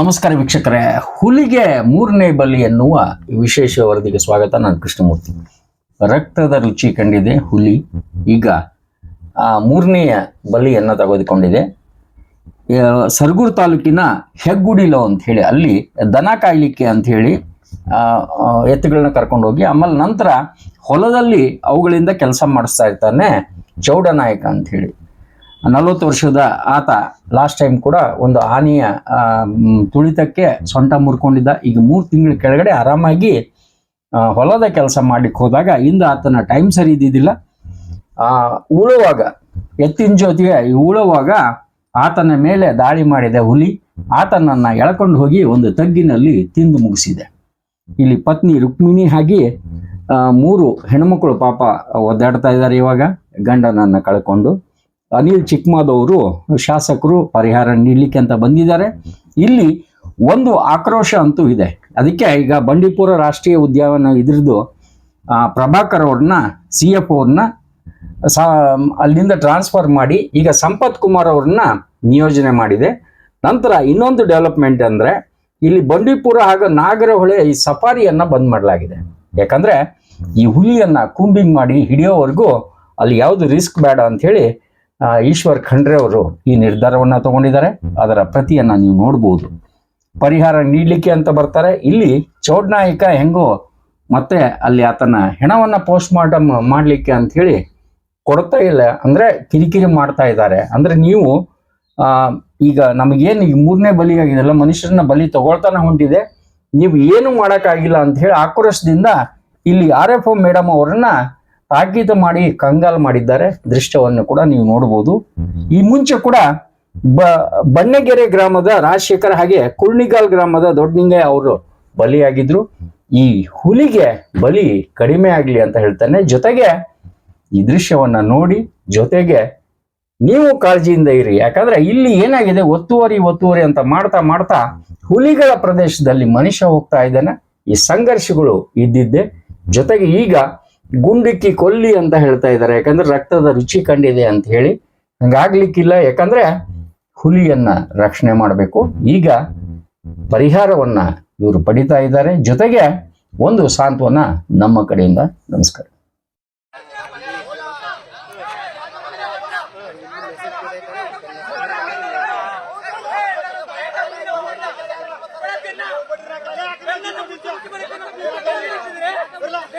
ನಮಸ್ಕಾರ ವೀಕ್ಷಕರೇ. ಹುಲಿಗೆ ಮೂರನೇ ಬಲಿ ಎನ್ನುವ ವಿಶೇಷ ವರದಿಗೆ ಸ್ವಾಗತ. ನಾನು ಕೃಷ್ಣಮೂರ್ತಿ. ರಕ್ತದ ರುಚಿ ಕಂಡಿದೆ ಹುಲಿ. ಈಗ ಮೂರನೆಯ ಬಲಿಯನ್ನು ತೆಗೆದುಕೊಂಡಿದೆ. ಸರ್ಗೂರು ತಾಲೂಕಿನ ಹೆಗ್ಗುಡಿಲೋ ಅಂತ ಹೇಳಿ, ಅಲ್ಲಿ ದನ ಕಾಯ್ಲಿಕ್ಕೆ ಅಂತ ಹೇಳಿ ಎತ್ತುಗಳನ್ನ ಕರ್ಕೊಂಡೋಗಿ, ಆಮೇಲೆ ನಂತರ ಹೊಲದಲ್ಲಿ ಅವುಗಳಿಂದ ಕೆಲಸ ಮಾಡಿಸ್ತಾ ಇರ್ತಾನೆ ಚೌಡನಾಯಕ ಅಂತ ಹೇಳಿ. ನಲವತ್ತು ವರ್ಷದ ಆತ ಲಾಸ್ಟ್ ಟೈಮ್ ಕೂಡ ಒಂದು ಆನೆಯ ತುಳಿತಕ್ಕೆ ಸೊಂಟ ಮುರ್ಕೊಂಡಿದ್ದ. ಈಗ ಮೂರು ತಿಂಗಳ ಕೆಳಗಡೆ ಆರಾಮಾಗಿ ಹೊಲದ ಕೆಲಸ ಮಾಡ್ಲಿಕ್ಕೆ ಹೋದಾಗ ಇಂದ ಆತನ ಟೈಮ್ ಸರಿ ಇದ್ದಿದ್ದಿಲ್ಲ. ಉಳುವಾಗ, ಎತ್ತಿನ ಜೊತೆಗೆ ಉಳುವಾಗ ಆತನ ಮೇಲೆ ದಾಳಿ ಮಾಡಿದ ಹುಲಿ ಆತನನ್ನ ಎಳ್ಕೊಂಡು ಹೋಗಿ ಒಂದು ತಗ್ಗಿನಲ್ಲಿ ತಿಂದು ಮುಗಿಸಿದೆ. ಇಲ್ಲಿ ಪತ್ನಿ ರುಕ್ಮಿಣಿ ಹಾಗೆ ಮೂರು ಹೆಣ್ಮಕ್ಳು ಪಾಪ ಒದ್ದಾಡ್ತಾ ಇದ್ದಾರೆ ಇವಾಗ, ಗಂಡನನ್ನ ಕಳ್ಕೊಂಡು. ಅನಿಲ್ ಚಿಕ್ಮಾದವರು ಶಾಸಕರು ಪರಿಹಾರ ನೀಡಲಿಕ್ಕೆ ಅಂತ ಬಂದಿದ್ದಾರೆ. ಇಲ್ಲಿ ಒಂದು ಆಕ್ರೋಶ ಅಂತೂ ಇದೆ. ಅದಕ್ಕೆ ಈಗ ಬಂಡೀಪುರ ರಾಷ್ಟ್ರೀಯ ಉದ್ಯಾನವನ ಇದ್ರದ್ದು ಪ್ರಭಾಕರ್ ಅವ್ರನ್ನ ಸಿ ಎಫ್ ಅವ್ರನ್ನ ಅಲ್ಲಿಂದ ಟ್ರಾನ್ಸ್ಫರ್ ಮಾಡಿ ಈಗ ಸಂಪತ್ ಕುಮಾರ್ ಅವ್ರನ್ನ ನಿಯೋಜನೆ ಮಾಡಿದೆ. ನಂತರ ಇನ್ನೊಂದು ಡೆವಲಪ್ಮೆಂಟ್ ಅಂದ್ರೆ ಇಲ್ಲಿ ಬಂಡೀಪುರ ಹಾಗೂ ನಾಗರಹೊಳೆ ಈ ಸಫಾರಿಯನ್ನ ಬಂದ್ ಮಾಡಲಾಗಿದೆ. ಯಾಕಂದ್ರೆ ಈ ಹುಲಿಯನ್ನ ಕೂಂಬಿಂಗ್ ಮಾಡಿ ಹಿಡಿಯೋವರೆಗೂ ಅಲ್ಲಿ ಯಾವುದು ರಿಸ್ಕ್ ಬೇಡ ಅಂತ ಹೇಳಿ ಈಶ್ವರ್ ಖಂಡ್ರೆ ಅವರು ಈ ನಿರ್ಧಾರವನ್ನ ತಗೊಂಡಿದ್ದಾರೆ. ಅದರ ಪ್ರತಿಯನ್ನ ನೀವು ನೋಡ್ಬೋದು. ಪರಿಹಾರ ನೀಡಲಿಕ್ಕೆ ಅಂತ ಬರ್ತಾರೆ. ಇಲ್ಲಿ ಚೌಡ್ನಾಯಕ ಹೆಂಗೋ ಮತ್ತೆ ಅಲ್ಲಿ ಆತನ ಹೆಣವನ್ನ ಪೋಸ್ಟ್ ಮಾರ್ಟಮ್ ಮಾಡಲಿಕ್ಕೆ ಅಂತ ಹೇಳಿ ಕೊಡ್ತಾ ಇಲ್ಲ. ಅಂದ್ರೆ ಕಿರಿಕಿರಿ ಮಾಡ್ತಾ ಇದ್ದಾರೆ. ಅಂದ್ರೆ ನೀವು ಆ ಈಗ ನಮಗೇನು ಈಗ ಮೂರನೇ ಬಲಿ ಆಗಿದೆಲ್ಲ ಮನುಷ್ಯರನ್ನ ಬಲಿ ತಗೊಳ್ತಾನೆ ಹೊಂಟಿದೆ. ನೀವು ಏನು ಮಾಡೋಕ್ಕಾಗಿಲ್ಲ ಅಂತ ಹೇಳಿ ಆಕ್ರೋಶದಿಂದ ಇಲ್ಲಿ ಆರ್ ಎಫ್ ಒ ಮೇಡಮ್ ಅವರನ್ನ ತಾಕೀತು ಮಾಡಿ ಕಂಗಾಲ್ ಮಾಡಿದ್ದಾರೆ. ದೃಶ್ಯವನ್ನು ಕೂಡ ನೀವು ನೋಡಬಹುದು. ಈ ಮುಂಚೆ ಕೂಡ ಬ ಬಣ್ಣಗೆರೆ ಗ್ರಾಮದ ರಾಜಶೇಖರ್ ಹಾಗೆ ಕುರ್ಣಿಗಾಲ್ ಗ್ರಾಮದ ದೊಡ್ಡನಿಂಗೆ ಅವರು ಬಲಿಯಾಗಿದ್ರು. ಈ ಹುಲಿಗೆ ಬಲಿ ಕಡಿಮೆ ಆಗ್ಲಿ ಅಂತ ಹೇಳ್ತಾನೆ. ಜೊತೆಗೆ ಈ ದೃಶ್ಯವನ್ನ ನೋಡಿ, ಜೊತೆಗೆ ನೀವು ಕಾಳಜಿಯಿಂದ ಇರಿ. ಯಾಕಂದ್ರೆ ಇಲ್ಲಿ ಏನಾಗಿದೆ? ಒತ್ತುವರಿ ಒತ್ತುವರಿ ಅಂತ ಮಾಡ್ತಾ ಮಾಡ್ತಾ ಹುಲಿಗಳ ಪ್ರದೇಶದಲ್ಲಿ ಮನುಷ್ಯ ಹೋಗ್ತಾ ಇದ್ದಾನೆ. ಈ ಸಂಘರ್ಷಗಳು ಇದ್ದಿದ್ದೆ. ಜೊತೆಗೆ ಈಗ ಗುಂಡಿಕ್ಕಿ ಕೊಲ್ಲಿ ಅಂತ ಹೇಳ್ತಾ ಇದ್ದಾರೆ. ಯಾಕಂದ್ರೆ ರಕ್ತದ ರುಚಿ ಕಂಡಿದೆ ಅಂತ ಹೇಳಿ. ಹಂಗಾಗ್ಲಿಕ್ಕಿಲ್ಲ. ಯಾಕಂದ್ರೆ ಹುಲಿಯನ್ನ ರಕ್ಷಣೆ ಮಾಡಬೇಕು. ಈಗ ಪರಿಹಾರವನ್ನ ಇವರು ಪಡಿತಾ ಇದ್ದಾರೆ. ಜೊತೆಗೆ ಒಂದು ಸಾಂತ್ವನ ನಮ್ಮ ಕಡೆಯಿಂದ ನಮಸ್ಕಾರ.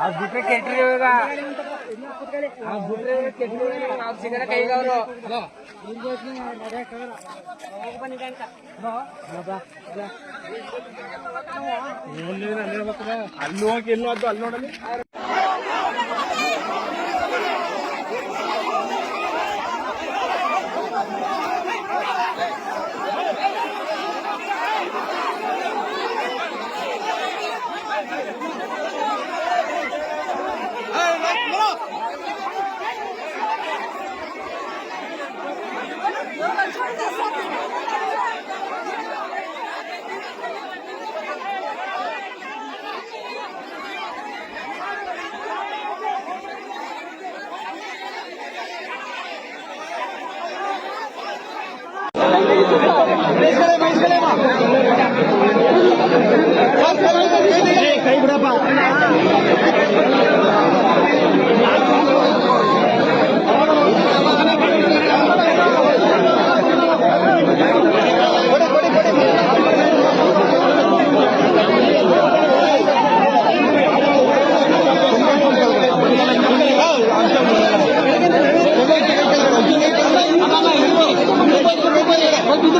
ಅದ್ ಬಿಟ್ರೆ ಕೆಟ್ರಿ ಇವಾಗ. ಅದ್ ಬಿಟ್ರೆ ಕೆಟ್ರಿ ನಾವು ಸಿಗಲ್ಲ ಕೈಗೆ ಅವರು ಅಲ್ಲಿ ಹೋಗಿ ಎಲ್ಲೋ ಅದು ಅಲ್ಲಿ ನೋಡಲಿ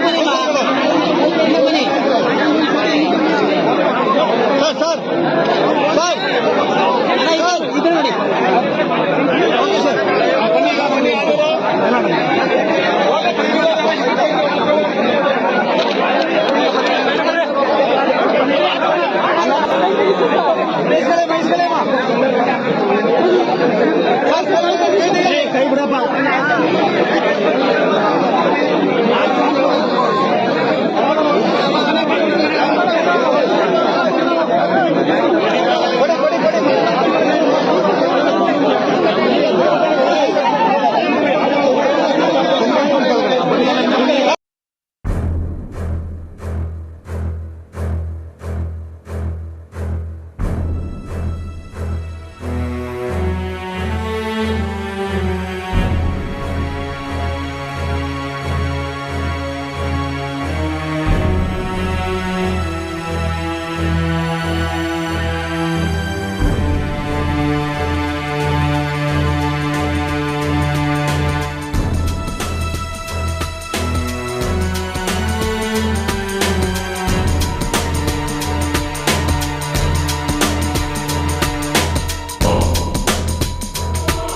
Gracias. 往回来了